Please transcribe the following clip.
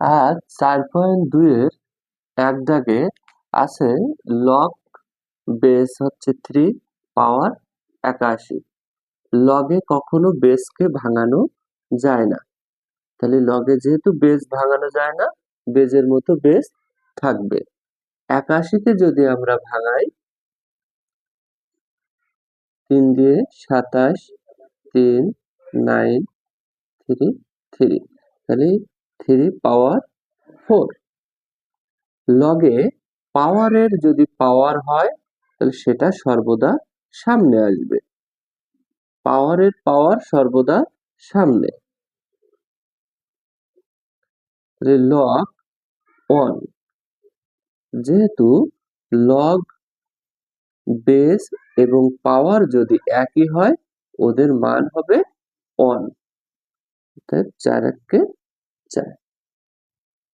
আর চার পয়েন্ট দুইয়ের এক দাগে আছে লগ বেস হচ্ছে থ্রি পাওয়ার একাশি। লগে কখনো বেসকে ভাঙানো যায় না। তাহলে লগে যেহেতু বেস ভাঙানো যায় না বেজের মতো বেস থাকবে। একাশিকে যদি আমরা ভাঙাই, তিন দিয়ে সাতাশ, তিন নাইন থ্রি থ্রি তাহলে থ্রি পাওয়ার ফোর লগে পাওয়ারের যদি পাওয়ার হয়, তাহলে সেটা সর্বদা সামনে আসবে। পাওয়ারের পাওয়ার সর্বদা সামনে। লগ ওয়ান যেহেতু লগ বেস এবং পাওয়ার যদি একই হয়, ওদের মান হবে ওয়ান অর্থাৎ চার So